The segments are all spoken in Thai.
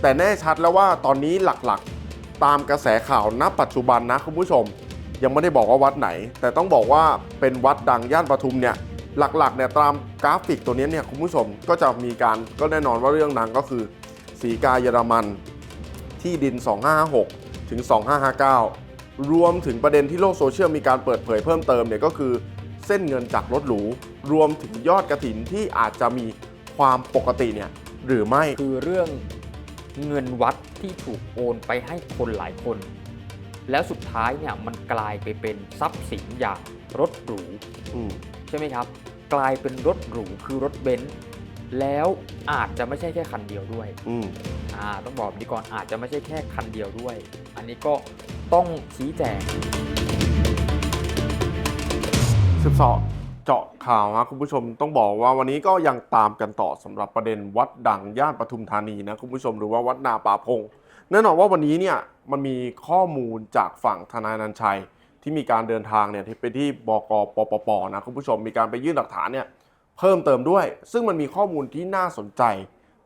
แต่แน่ชัดแล้วว่าตอนนี้หลักๆ ตามกระแสข่าวณปัจจุบันนะคุณผู้ชม ยังไม่ได้บอกว่าวัดไหน แต่ต้องบอกว่าเป็นวัดดังย่านปทุมเนี่ยหลักๆเนี่ยตามกราฟิกตัวนี้เนี่ยคุณผู้ชมก็จะมีการก็แน่นอนว่าเรื่องดังก็คือสีกาเยอรมัน ที่ดิน 2556 ถึง 2559 รวมถึงประเด็นที่โลกโซเชียลมีการเปิดเผยเพิ่มเติมเนี่ยก็คือเส้นเงินจากรถหรูรวมถึงยอดกระถินที่อาจจะมีความปกติเนี่ยหรือไม่คือเรื่อง เงินวัดที่ถูกโอนไปให้คนหลายคน แล้วสุดท้ายเนี่ยมันกลายไปเป็นทรัพย์สินอย่างรถหรูอืมใช่ไหมครับ กลายเป็นรถหรูคือรถเบนซ์แล้วอาจจะไม่ใช่แค่คันเดียวด้วยอืมอ่าต้องบอกดีก่อนอาจจะไม่ใช่แค่คันเดียวด้วย อันนี้ก็ต้องชี้แจงสืบเสาะ เจาะข่าวนะคุณผู้ชมต้องบอกว่าวันนี้ก็ยังตามกันต่อสำหรับประเด็นวัดดังย่านปทุมธานีนะคุณผู้ชมหรือว่าวัดนาป่าพงแน่นอนว่าวันนี้เนี่ยมันมีข้อมูลจากฝั่งทนายนันชัย ที่มีการเดินทางเนี่ยไปที่บกปปปนะคุณผู้ชมมีการไปยื่นหลักฐานเนี่ยเพิ่มเติมด้วย ซึ่งมันมีข้อมูลที่น่าสนใจ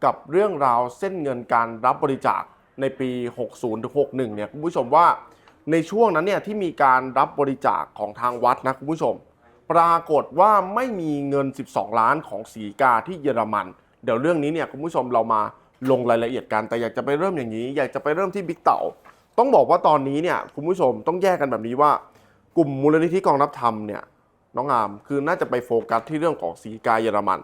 กับเรื่องราวเส้นเงินการรับบริจาคในปี 60ถึง61เนี่ยคุณผู้ชมว่าในช่วงนั้นเนี่ยที่มีการรับบริจาคของทางวัดนะคุณผู้ชม ปรากฏว่าไม่มีเงิน 12 ล้านของสีกาที่เยอรมัน เดี๋ยวเรื่องนี้เนี่ยคุณผู้ชมเรามาลงรายละเอียดกันแต่อยากจะไปเริ่มอย่างนี้ อยากจะไปเริ่มที่บิ๊กเต่า ต้องบอกว่าตอนนี้เนี่ยคุณผู้ชมต้องแยกกันแบบนี้ว่า กลุ่มมูลนิธิกองรับธรรมเนี่ยน้องอามคือน่าจะไปโฟกัสที่เรื่องของสีกาเยอรมัน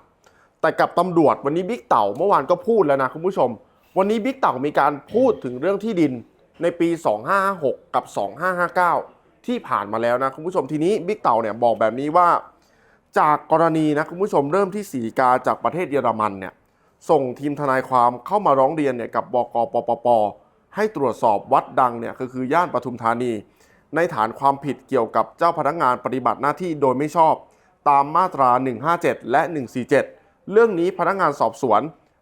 แต่กับตำรวจวันนี้บิ๊กเต่าเมื่อวานก็พูดแล้วนะคุณผู้ชม วันนี้บิ๊กเต่ามีการพูดถึงเรื่องที่ดินในปี 2556 กับ 2559 ที่ผ่านมาแล้วนะคุณผู้ชมทีนี้บิ๊กเต่าเนี่ยบอกแบบนี้ว่า จากกรณีนะคุณผู้ชมเริ่มที่สีกาจากประเทศเยอรมันเนี่ยส่งทีมทนายความเข้ามาร้องเรียนเนี่ยกับบกปปป ให้ตรวจสอบวัดดังเนี่ยก็คือย่านปทุมธานี ในฐานความผิดเกี่ยวกับเจ้าพนักงานปฏิบัติหน้าที่โดยไม่ชอบ ตามมาตรา 157 และ 147 เรื่องนี้พนักงานสอบสวน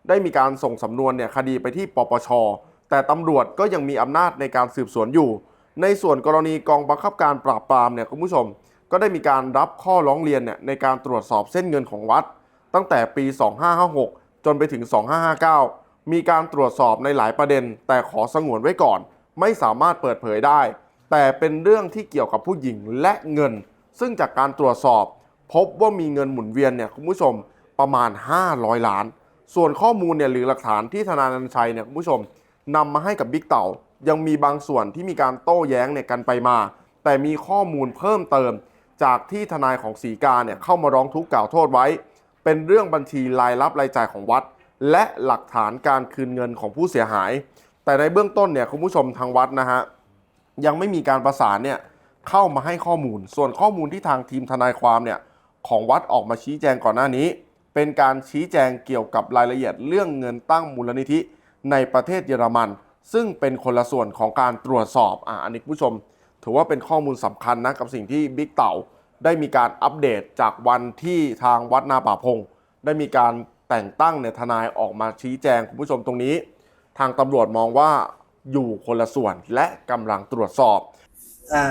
ได้มีการส่งสำนวนเนี่ยคดีไปที่ปปช แต่ตำรวจก็ยังมีอำนาจในการสืบสวนอยู่ ในส่วนกรณีกองบังคับการปราบปรามเนี่ยคุณผู้ชม ก็ได้มีการรับข้อร้องเรียนเนี่ยในการตรวจสอบเส้นเงินของวัด ตั้งแต่ปี 2556 จนไปถึง 2559 มีการตรวจสอบในหลายประเด็น แต่ขอสงวนไว้ก่อน ไม่สามารถเปิดเผยได้ แต่เป็นเรื่องที่เกี่ยวกับผู้หญิงและเงิน ซึ่งจากการตรวจสอบ พบว่ามีเงินหมุนเวียนเนี่ยคุณผู้ชมประมาณ 500 ล้าน ส่วนข้อมูลเนี่ยหรือหลักฐานที่ธนานันชัยเนี่ยคุณผู้ชมนำมาให้กับบิ๊กเต่า ยังมีบางส่วนที่มีการโต้แย้งเนี่ยกันไปมา แต่มีข้อมูลเพิ่มเติม จากที่ทนายของสีกาเนี่ยเข้ามาร้องทุกข์กล่าวโทษไว้ เป็นเรื่องบัญชีรายรับรายจ่ายของวัด และหลักฐานการคืนเงินของผู้เสียหาย แต่ในเบื้องต้นเนี่ยคุณผู้ชมทางวัดนะฮะยังไม่มีการประสานเนี่ยเข้ามาให้ข้อมูล ส่วนข้อมูลที่ทางทีมทนายความเนี่ยของวัดออกมาชี้แจงก่อนหน้านี้ เป็นการชี้แจงเกี่ยวกับรายละเอียดเรื่องเงินตั้งมูลนิธิในประเทศเยอรมัน ซึ่งเป็นคนละส่วนของการตรวจสอบอะอันนี้คุณผู้ชม ถือว่าเป็นข้อมูลสำคัญนะกับสิ่งที่บิ๊กเต่าได้มีการอัปเดตจากวันที่ทางวัดนาป่าพง ได้มีการแต่งตั้งเนี่ยทนายออกมาชี้แจงคุณผู้ชมตรงนี้ ทางตำรวจมองว่าอยู่คนละส่วนและกำลังตรวจสอบอ่า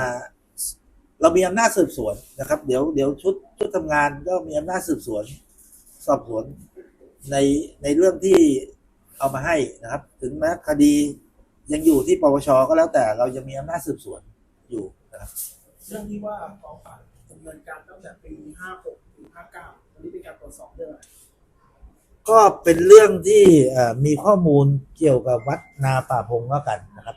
เรามีอำนาจสืบสวนนะครับ เดี๋ยวเดี๋ยวชุดชุดทำงานก็มีอำนาจสืบสวน สอบสวนในในเรื่องที่เอามาให้นะครับ ถึงแม้คดี ยังอยู่ที่ปปชก็แล้วแต่เรายังมีอำนาจสืบสวนอยู่นะครับเรื่องที่ว่ากองปราบดำเนินการตั้งแต่ปี56ถึง59วันนี้เป็นการตรวจสอบเรื่องอะไรก็เป็นเรื่องที่เอ่อมีข้อมูลเกี่ยวกับวัดนาป่าพงก็แล้วกันนะครับ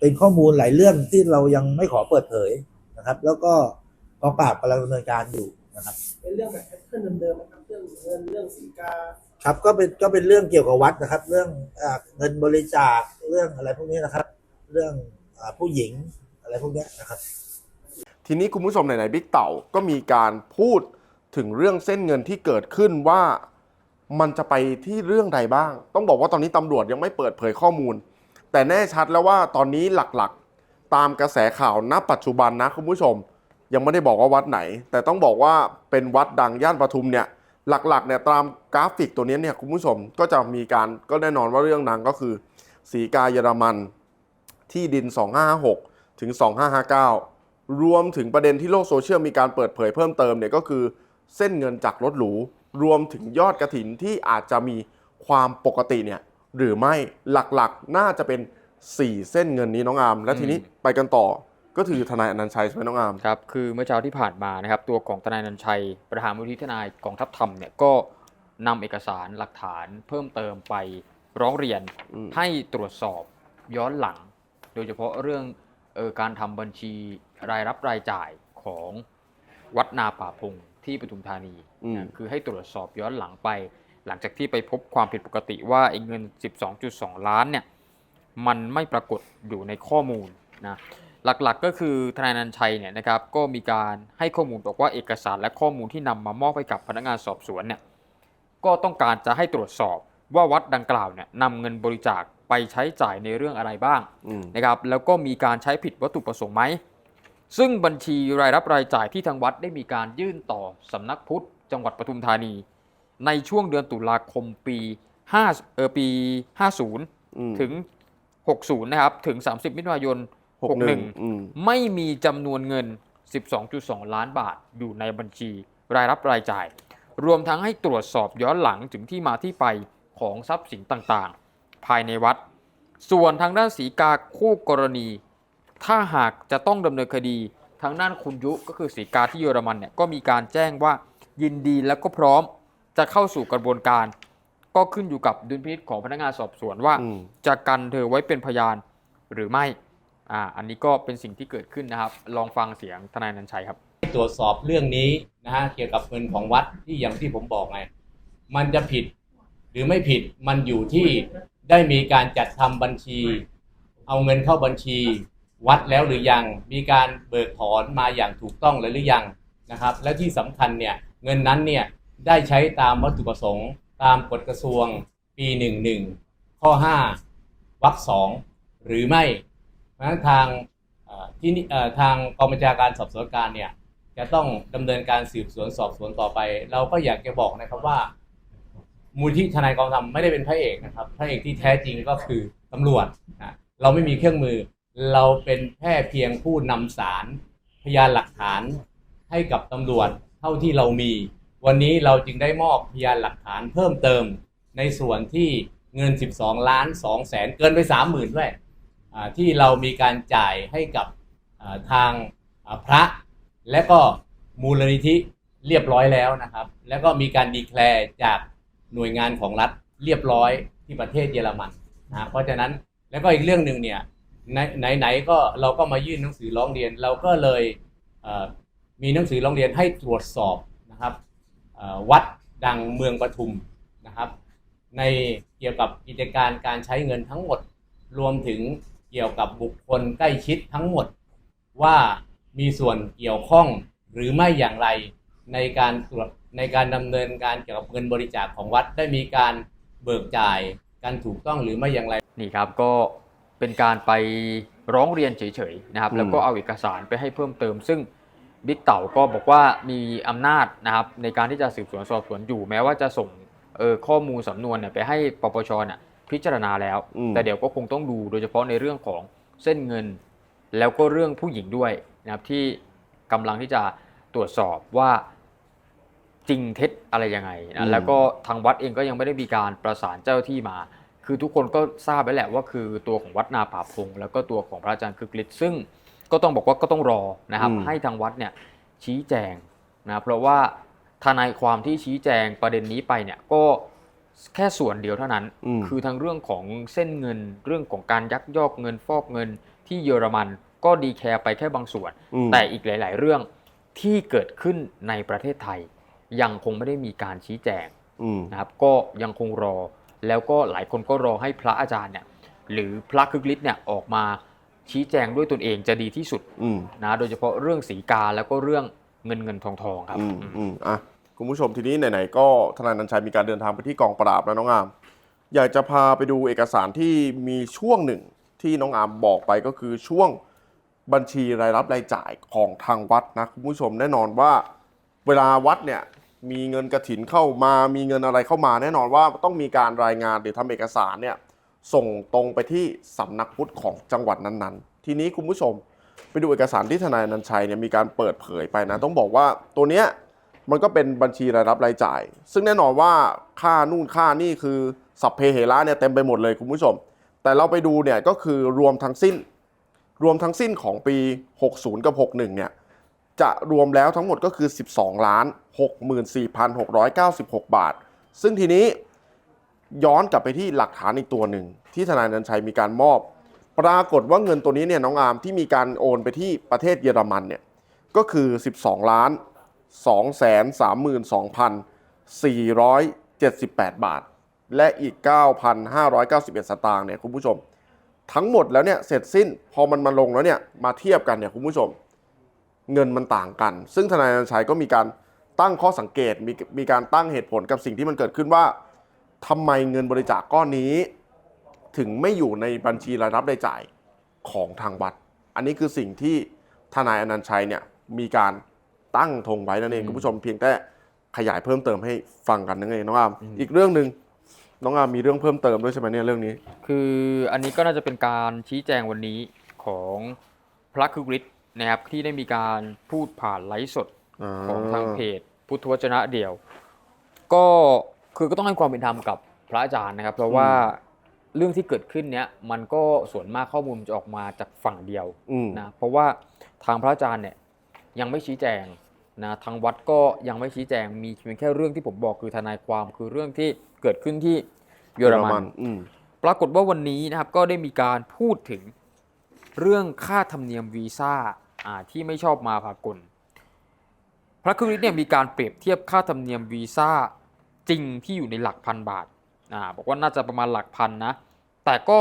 เป็นข้อมูลหลายเรื่องที่เรายังไม่ขอเปิดเผยนะครับ แล้วก็กองปราบกำลังดำเนินการอยู่นะครับ เป็นเรื่องแบบแพทเทิร์นเดิมๆนะครับเรื่องเงินเรื่องสีกา ครับก็เป็นก็เป็นเรื่องเกี่ยวกับวัดนะครับ เรื่องอ่าเงินบริจาคเรื่องอะไรพวกนี้นะครับ เรื่องอผู้หญิงอะไรพวกนี้นะครับ ทีนี้คุณผู้ชมไหนๆบิ๊กเต่าก็มีการพูดถึงเรื่องเส้นเงินที่เกิดขึ้นว่ามันจะไปที่เรื่องใดบ้าง ต้องบอกว่าตอนนี้ตำรวจยังไม่เปิดเผยข้อมูล แต่แน่ชัดแล้วว่าตอนนี้หลักๆ ตามกระแสข่าวณปัจจุบันนะคุณผู้ชม ยังไม่ได้บอกว่าวัดไหน แต่ต้องบอกว่าเป็นวัดดังย่านปทุมเนี่ย หลักๆเนี่ยตามกราฟิกตัวนี้เนี่ยคุณผู้ชมก็จะมีการก็แน่นอนว่าเรื่องดังก็คือสีกาเยอรมัน ที่ดิน 2556 ถึง 2559 รวมถึงประเด็นที่โลกโซเชียลมีการเปิดเผยเพิ่มเติมเนี่ยก็คือเส้นเงินจากรถหรู รวมถึงยอดกระถินที่อาจจะมีความปกติเนี่ยหรือไม่หลักๆ น่าจะเป็น 4 เส้นเงินนี้น้องอาม และทีนี้ไปกันต่อ ก็คือทนายอนันต์ชัยใช่ไหมน้องอาร์มครับคือเมื่อเช้าที่ผ่านมานะครับตัวของทนายนันชัย ประธานมูลนิธิทนายกองทัพธรรมเนี่ยก็นำเอกสารหลักฐานเพิ่มเติมไปร้องเรียนอืมให้ตรวจสอบย้อนหลัง โดยเฉพาะเรื่องเออการทำบัญชีรายรับรายจ่ายของวัดนาป่าพงที่ปทุมธานี อืมนะคือให้ตรวจสอบย้อนหลังไป หลังจากที่ไปพบความผิดปกติว่าไอ้เงิน 12.2 ล้านเนี่ยมันไม่ปรากฏอยู่ในข้อมูลนะ หลักๆ ก็คือทนายนันชัยเนี่ยนะครับก็มีการให้ข้อมูลบอกว่าเอกสารและข้อมูลที่นำมามอบให้กับพนักงานสอบสวนเนี่ยก็ต้องการจะให้ตรวจสอบว่าวัดดังกล่าวเนี่ยนำเงินบริจาคไปใช้จ่ายในเรื่องอะไรบ้างอืมนะครับแล้วก็มีการใช้ผิดวัตถุประสงค์ไหมซึ่งบัญชีรายรับรายจ่ายที่ทางวัดได้มีการยื่นต่อสำนักพุทธ จังหวัดปทุมธานี ในช่วงเดือนตุลาคมปี5เออปี 50อืมถึง 60 นะครับ ถึง 30 มิถุนายนหกหนึ่ง 61อืมไม่มีจำนวนเงิน 12.2 ล้านบาทอยู่ในบัญชีรายรับรายจ่าย รวมทั้งให้ตรวจสอบย้อนหลังถึงที่มาที่ไปของทรัพย์สินต่างๆ ภายในวัด ส่วนทางด้านสีกาคู่กรณี ถ้าหากจะต้องดำเนินคดีทางด้านคุณยุก็คือสีกาที่เยอรมันเนี่ยก็มีการแจ้งว่ายินดีและก็พร้อมจะเข้าสู่กระบวนการ ก็ขึ้นอยู่กับดุลพินิจของพนักงานสอบสวนว่าอืมจะกันเธอไว้เป็นพยานหรือไม่ อ่าอันนี้ก็เป็นสิ่งที่เกิดขึ้นนะครับ ลองฟังเสียงทนายนันชัยครับ ตรวจสอบเรื่องนี้นะฮะเกี่ยวกับเงินของวัดที่อย่างที่ผมบอกไงมันจะผิดหรือไม่ผิดมันอยู่ที่ได้มีการจัดทำบัญชี เอาเงินเข้าบัญชี วัดแล้วหรือยัง มีการเบิกถอนมาอย่างถูกต้องแล้วหรือยังนะครับ และที่สำคัญเนี่ยเงินนั้นเนี่ยได้ใช้ตามวัตถุประสงค์ ตามกฎกระทรวงปี 11 ข้อ 5วรรคสองหรือไม่ เพราะฉะนั้นทางที่นี่ทางกองบัญชาการสอบสวนกลารเนี่ยจะต้องดำเนินการสืบสวนสอบสวนต่อไป เราก็อยากจะบอกนะครับว่า มูลที่ทนายกองทำไม่ได้เป็นพระเอกนะครับพระเอกที่แท้จริงก็คือตำรวจนะเราไม่มีเครื่องมือ เราเป็นแค่เพียงผู้นำสารพยานหลักฐานให้กับตำรวจเท่าที่เรามี วันนี้เราจึงได้มอบพยานหลักฐานเพิ่มเติม ในส่วนที่เงิน 12 ล้าน2แสนเกินไป 30,000ด้วย ที่เรามีการจ่ายให้กับทางพระ และก็มูลนิธิเรียบร้อยแล้วนะครับ แล้วก็มีการดีแคลร์จากหน่วยงานของรัฐเรียบร้อยที่ประเทศเยอรมันนะเพราะฉะนั้นแล้วก็อีกเรื่องหนึ่งเนี่ยไหนไหนๆก็เราก็มายื่นหนังสือร้องเรียน เราก็เลยมีหนังสือร้องเรียนให้ตรวจสอบนะครับวัดดังเมืองปทุมนะครับ ในเกี่ยวกับกิจการการใช้เงินทั้งหมดรวมถึง เกี่ยวกับบุคคลใกล้ชิดทั้งหมด ว่ามีส่วนเกี่ยวข้องหรือไม่อย่างไรในการตรวจในการดำเนินการเกี่ยวกับเงินบริจาคของวัดได้มีการเบิกจ่ายกันถูกต้องหรือไม่อย่างไรนี่ครับก็เป็นการไปร้องเรียนเฉยๆนะครับอืมแล้วก็เอาเอกสารไปให้เพิ่มเติม ซึ่งบิ๊กเต่าก็บอกว่ามีอำนาจนะครับในการที่จะสืบสวนสอบสวนอยู่ แม้ว่าจะส่งเออข้อมูลสำนวนเนี่ยไปให้ปปชเนี่ย พิจารณาแล้ว อืม แต่เดี๋ยวก็คงต้องดูโดยเฉพาะในเรื่องของเส้นเงิน แล้วก็เรื่องผู้หญิงด้วยนะครับที่กำลังที่จะตรวจสอบว่าจริงเท็จอะไรยังไงอืมนะแล้วก็ทางวัดเองก็ยังไม่ได้มีการประสานเจ้าหน้าที่มา คือทุกคนก็ทราบไปแหละว่าคือตัวของวัดนาป่าพง แล้วก็ตัวของพระอาจารย์คึกฤทธิ์ซึ่งก็ต้องบอกว่าก็ต้องรอนะครับ อืม ให้ทางวัดเนี่ยชี้แจงนะเพราะว่าทนายความที่ชี้แจงประเด็นนี้ไปเนี่ยก็ แค่ส่วนเดียวเท่านั้นอืมคือทั้งเรื่องของเส้นเงิน เรื่องของการยักยอกเงินฟอกเงิน ที่เยอรมันก็ดีแคร์ไปแค่บางส่วนอืมแต่อีกหลาย ๆ เรื่องที่เกิดขึ้นในประเทศไทย ยังคงไม่ได้มีการชี้แจงอืมนะครับ ก็ยังคงรอ แล้วก็หลายคนก็รอให้พระอาจารย์เนี่ยหรือพระคึกฤทธิ์เนี่ยออกมาชี้แจงด้วยตนเองจะดีที่สุดอืมนะ โดยเฉพาะเรื่องสีกาแล้วก็เรื่องเงินเงินทองทองครับ อืมอืมอืมอะ คุณผู้ชมทีนี้ไหนๆก็ทนายนันชัยมีการเดินทางไปที่กองปราบแล้วน้องอามอยากจะพาไปดูเอกสารที่มีช่วงหนึ่งที่น้องอามบอกไปก็คือช่วงบัญชีรายรับรายจ่ายของทางวัดนะคุณผู้ชมแน่นอนว่า เวลาวัดเนี่ยมีเงินกระถินเข้ามา มีเงินอะไรเข้ามา แน่นอนว่าต้องมีการรายงานหรือทำเอกสารเนี่ยส่งตรงไปที่สำนักพุทธของจังหวัดนั้นๆ ทีนี้คุณผู้ชม ไปดูเอกสารที่ทนายนันชัยเนี่ยมีการเปิดเผยไปนะต้องบอกว่าตัวเนี้ย มันก็เป็นบัญชีรายรับรายจ่าย ซึ่งแน่นอนว่าค่านู่นค่านี่คือสัพเพเหระเนี่ยเต็มไปหมดเลยคุณผู้ชม แต่เราไปดูเนี่ยก็คือรวมทั้งสิ้น รวมทั้งสิ้นของปี 60 กับ 61 เนี่ยจะรวมแล้วทั้งหมดก็คือ 12ล้าน64,696 บาท ซึ่งทีนี้ย้อนกลับไปที่หลักฐานอีกตัวหนึ่ง ที่ทนายนันชัยมีการมอบ ปรากฏว่าเงินตัวนี้เนี่ยน้องอาร์มที่มีการโอนไปที่ประเทศเยอรมันเนี่ยก็คือ 12ล้าน 232,478 บาท และอีก 9,591 สตางค์เนี่ยคุณผู้ชม ทั้งหมดแล้วเนี่ยเสร็จสิ้นพอมันมาลงแล้วเนี่ยมาเทียบกันเนี่ยคุณผู้ชม เงินมันต่างกัน ซึ่งทนายอนันชัยก็มีการตั้งข้อสังเกตมีมีการตั้งเหตุผลกับสิ่งที่มันเกิดขึ้นว่าทำไมเงินบริจาคก้อนนี้ ถึงไม่อยู่ในบัญชีรายรับรายจ่ายของทางวัด อันนี้คือสิ่งที่ทนายอนันต์ชัยเนี่ยมีการ ตั้งธงไว้นั่นเองอืมคุณผู้ชมเพียงแต่ขยายเพิ่มเติมให้ฟังกันนั่นเองน้องอามอืมอีกเรื่องหนึ่งน้องอามมีเรื่องเพิ่มเติมด้วยใช่ไหมเนี่ยเรื่องนี้ คืออันนี้ก็น่าจะเป็นการชี้แจงวันนี้ของพระคือฤทธิ์นะครับที่ได้มีการพูดผ่านไลฟ์สดของทางเพจพุทธวจนะเดี่ยว ก็คือก็ต้องให้ความเป็นธรรมกับพระอาจารย์นะครับ เพราะว่าเรื่องที่เกิดขึ้นเนี้ยมันก็ส่วนมากข้อมูลมันจะออกมาจากฝั่งเดียวอืมนะเพราะว่าทางพระอาจารย์เนี่ยยังไม่ชี้แจง นะทางวัดก็ยังไม่ชี้แจงมีเพียงแค่เรื่องที่ผมบอกคือทนายความคือเรื่องที่เกิดขึ้นที่เยอรมันอืมปรากฏว่าวันนี้นะครับก็ได้มีการพูดถึงเรื่องค่าธรรมเนียมวีซ่าอ่าที่ไม่ชอบมาพากล พระคริสต์เนี่ยมีการเปรียบเทียบค่าธรรมเนียมวีซ่าจริงที่อยู่ในหลักพันบาทอ่าบอกว่าน่าจะประมาณหลักพันนะ แต่ก็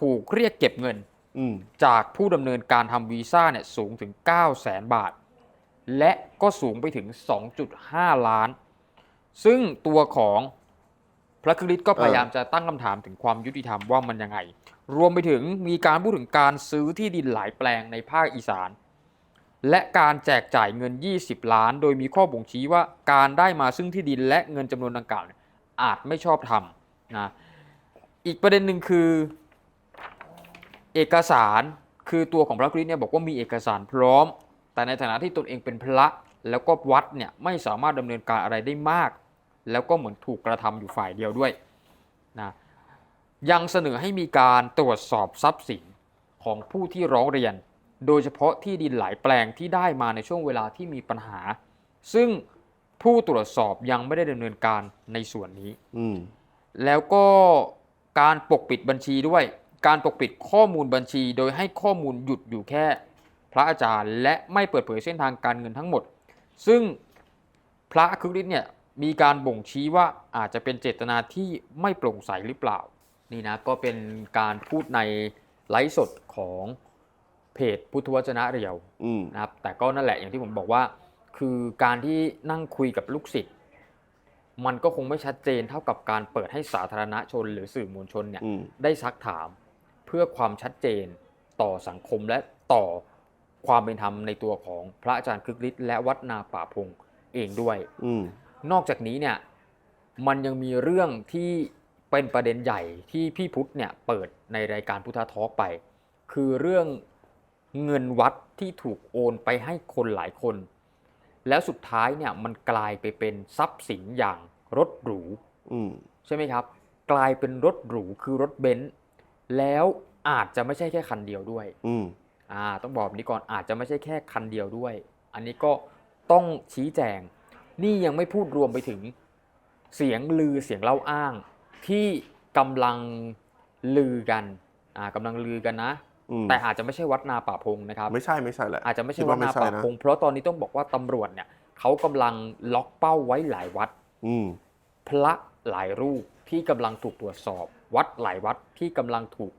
ถูกเรียกเก็บเงินอืมจากผู้ดำเนินการทำวีซ่าเนี่ยสูงถึง 9 0 0แสนบาท และก็สูงไปถึง 2.5 ล้าน ซึ่งตัวของพระคริสต์ก็พยายามจะตั้งคำถามถึงความยุติธรรมว่ามันยังไง รวมไปถึงมีการพูดถึงการซื้อที่ดินหลายแปลงในภาคอีสาน และการแจกจ่ายเงิน 20 ล้าน โดยมีข้อบ่งชี้ว่าการได้มาซึ่งที่ดินและเงินจำนวนดังกล่าวอาจไม่ชอบทำนะอีกประเด็นหนึ่งคือเอกสารคือตัวของพระคริสต์เนี่ยบอกว่ามีเอกสารพร้อม แต่ในฐานะที่ตนเองเป็นพระ แล้วก็วัดเนี่ยไม่สามารถดำเนินการอะไรได้มาก แล้วก็เหมือนถูกกระทำอยู่ฝ่ายเดียวด้วยนะยังเสนอให้มีการตรวจสอบทรัพย์สินของผู้ที่ร้องเรียน โดยเฉพาะที่ดินหลายแปลงที่ได้มาในช่วงเวลาที่มีปัญหา ซึ่งผู้ตรวจสอบยังไม่ได้ดำเนินการในส่วนนี้อืมแล้วก็การปกปิดบัญชีด้วย การปกปิดข้อมูลบัญชี โดยให้ข้อมูลหยุดอยู่แค่พ ระอาจารย์ และไม่เปิดเผยเส้นทางการเงินทั้งหมด ซึ่งพระคริสต์เนี่ยมีการบ่งชี้ว่าอาจจะเป็นเจตนาที่ไม่โปร่งใสหรือเปล่า นี่นะก็เป็นการพูดในไลฟ์สดของเพจพุทธวจนะเรียวอืมนะครับ แต่ก็นั่นแหละอย่างที่ผมบอกว่า คือการที่นั่งคุยกับลูกศิษย์มันก็คงไม่ชัดเจนเท่ากับการเปิดให้สาธารณชนหรือสื่อมวลชนเนี่ยอืมได้ซักถามเพื่อความชัดเจนต่อสังคมและต่อ ความเป็นธรรมในตัวของพระอาจารย์คึกฤทธิ์และวัดนาป่าพงเองด้วย อืม นอกจากนี้เนี่ยมันยังมีเรื่องที่เป็นประเด็นใหญ่ที่พี่พุทธเนี่ยเปิดในรายการพุทธทอล์กไป คือเรื่องเงินวัดที่ถูกโอนไปให้คนหลายคน แล้วสุดท้ายเนี่ยมันกลายไปเป็นทรัพย์สินอย่างรถหรู อืม ใช่ไหมครับ กลายเป็นรถหรูคือรถเบนซ์แล้วอาจจะไม่ใช่แค่คันเดียวด้วย อืม อ่าต้องบอกแบบนี้ก่อนอาจจะไม่ใช่แค่คันเดียวด้วย อันนี้ก็ต้องชี้แจง นี่ยังไม่พูดรวมไปถึงเสียงลือเสียงเล่าอ้าง ที่กำลังลือกันอ่ากำลังลือกันนะอืมแต่อาจจะไม่ใช่วัดนาป่าพงนะครับ ไม่ใช่ไม่ใช่แหละอาจจะไม่ใช่คิดวัว่าดไม่นาใช่ป่านะพง เพราะตอนนี้ต้องบอกว่าตำรวจเนี่ยเขากำลังล็อกเป้าไว้หลายวัดอืมพระหลายรูปที่กำลังถูกตรวจสอบ วัดหลายวัดที่กำลังถูก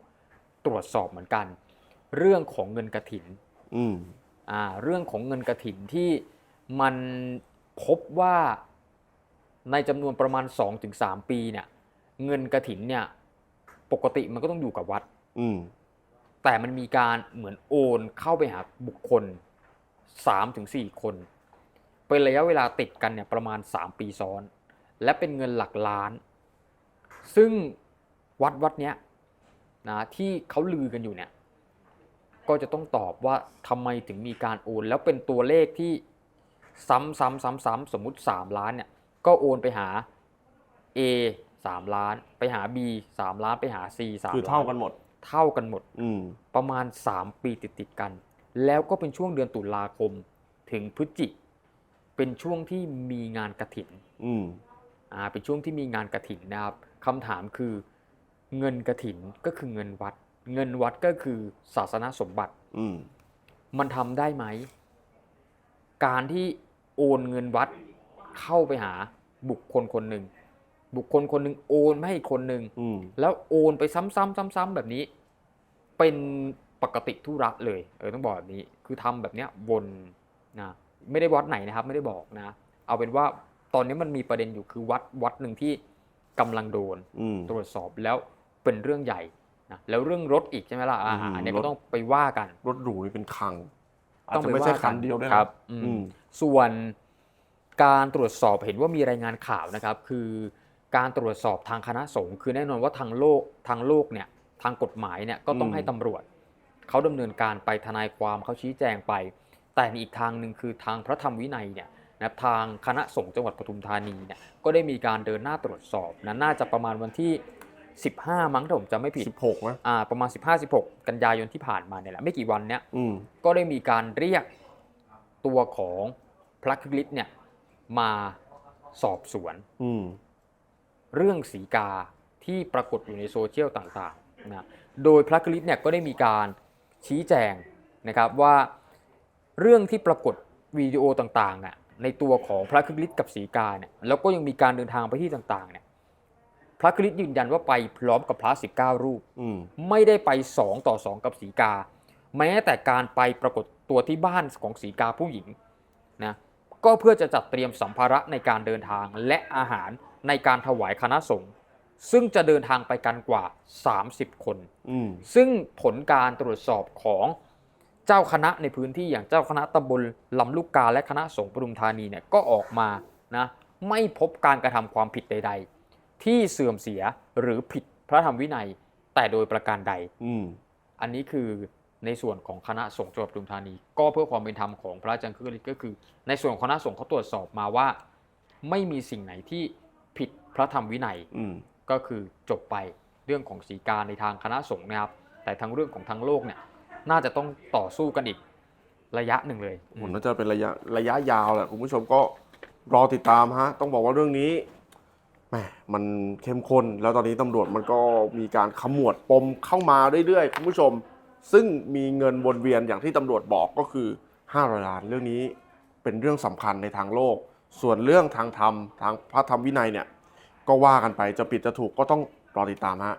ตรวจสอบเหมือนกัน เรื่องของเงินกระถินอืมอ่าเรื่องของเงินกระถินที่มันพบว่าในจำนวนประมาณ 2-3 ปีเนี่ย เงินกระถินเนี่ยปกติมันก็ต้องอยู่กับวัด อืมแต่มันมีการเหมือนโอนเข้าไปหาบุคคล 3-4 คน เป็นระยะเวลาติดกันเนี่ยประมาณ 3 ปีซ้อน และเป็นเงินหลักล้าน ซึ่งวัดวัดเนี้ยนะที่เขาลือกันอยู่เนี่ย ก็จะต้องตอบว่าทำไมถึงมีการโอน แล้วเป็นตัวเลขที่ซ้ำซ้ำซ้ำซ้ำสมมุติ 3 ล้านเนี่ยก็โอนไปหา A 3 ล้าน ไปหา B 3 ล้านไปหา C 3คือล้านเท่ากันหมด เท่ากันหมดอืมประมาณ 3 ปีติดติดๆกัน แล้วก็เป็นช่วงเดือนตุลาคมถึงพฤศจิ เป็นช่วงที่มีงานกระถินอืมอ่าเป็นช่วงที่มีงานกระถินนะครับคำถามคือเงินกระถินก็คือเงินวัด เงินวัดก็คือศาสนสมบัติอืมมันทำได้ไหม การที่โอนเงินวัดเข้าไปหาบุคคลคนหนึ่ง บุคคลคนหนึ่งโอนไม่ให้คนหนึ่งอืมแล้วโอนไปซ้ำๆซ้ำๆแบบนี้ เป็นปกติธุระเลย เออต้องบอกแบบนี้ คือทำแบบเนี้ยวนนะไม่ได้วัดไหนนะครับ ไม่ได้บอกนะ เอาเป็นว่าตอนนี้มันมีประเด็นอยู่คือวัดวัดหนึ่งที่กำลังโดนอืมตรวจสอบแล้วเป็นเรื่องใหญ่ นะแล้วเรื่องรถอีกใช่ไหมล่ะอ่าอืม อันนี้รก็ถต้องไปว่ากัน รถหรูนี่เป็นคลัง อาจต้องจะไปไม่ใช่ว่าคักันนเดียวด้วยนะครับอืมอืม ส่วนการตรวจสอบเห็นว่ามีรายงานข่าวนะครับ คือการตรวจสอบทางคณะสงฆ์คือแน่นอนว่าทางโลกทางโลกเนี่ยทางกฎหมายเนี่ยก็ต้องอืม ให้ตำรวจเขาดำเนินการไปทนายความเขาชี้แจงไป แต่ในอีกทางหนึ่งคือทางพระธรรมวินัยเนี่ยนะทางคณะสงฆ์จังหวัดปทุมธานีเนี่ยก็ได้มีการเดินหน้าตรวจสอบนะน่าจะประมาณวันที่ 15 มั้งถ้าผมจำไม่ผิดสิบหกนะอ่าประมาณ 15-16 กันยายนที่ผ่านมาเนี่ยแหละไม่กี่วันเนี้ยอืมก็ได้มีการเรียกตัวของพระคริสต์เนี่ยมาสอบสวนอืมเรื่องสีกาที่ปรากฏอยู่ในโซเชียลต่างๆนะโดยพระคริสต์เนี่ยก็ได้มีการชี้แจงนะครับว่าเรื่องที่ปรากฏวิดีโอต่างๆอะในตัวของพระคริสต์กับสีกาเนี่ยแล้วก็ยังมีการเดินทางไปที่ต่างๆเนี่ย พระคริสต์ยืนยันว่าไปพร้อมกับพระ19รูปอืมไม่ได้ไป2ต่อ2กับสีกา แม้แต่การไปปรากฏตัวที่บ้านของสีกาผู้หญิงนะก็เพื่อจะจัดเตรียมสัมภาระในการเดินทางและอาหารในการถวายคณะสงฆ์ซึ่งจะเดินทางไปกันกว่า 30 คนอืมซึ่งผลการตรวจสอบของเจ้าคณะในพื้นที่อย่างเจ้าคณะตำบลลำลูกกาและคณะสงฆ์ปทุมธานีเนี่ยก็ออกมานะไม่พบการกระทำความผิดใด ๆ ที่เสื่อมเสียหรือผิดพระธรรมวินัยแต่โดยประการใด อืม อันนี้คือในส่วนของคณะสงฆ์จังหวัดปทุมธานี ก็เพื่อความเป็นธรรมของพระอาจารย์คึกฤทธิ์ก็คือ ในส่วนของคณะสงฆ์เขาตรวจสอบมาว่า ไม่มีสิ่งไหนที่ผิดพระธรรมวินัยอืม ก็คือจบไปเรื่องของสีกาในทางคณะสงฆ์นะครับ แต่ทั้งเรื่องของทางโลกเนี่ยน่าจะต้องต่อสู้กันอีกระยะหนึ่งเลย ผมน่าจะเป็นระยะระยะยาวแหละคุณผู้ชมก็รอติดตามฮะ ต้องบอกว่าเรื่องนี้ แหมมันเข้มข้น แล้วตอนนี้ตำรวจมันก็มีการขมวดปมเข้ามาเรื่อยๆคุณผู้ชม ซึ่งมีเงินวนเวียนอย่างที่ตำรวจบอกก็คือ500ล้านเรื่องนี้เป็นเรื่องสำคัญในทางโลก ส่วนเรื่องทางธรรมทางพระธรรมวินัยเนี่ย ก็ว่ากันไปจะผิดจะถูกก็ต้องรอติดตามฮะ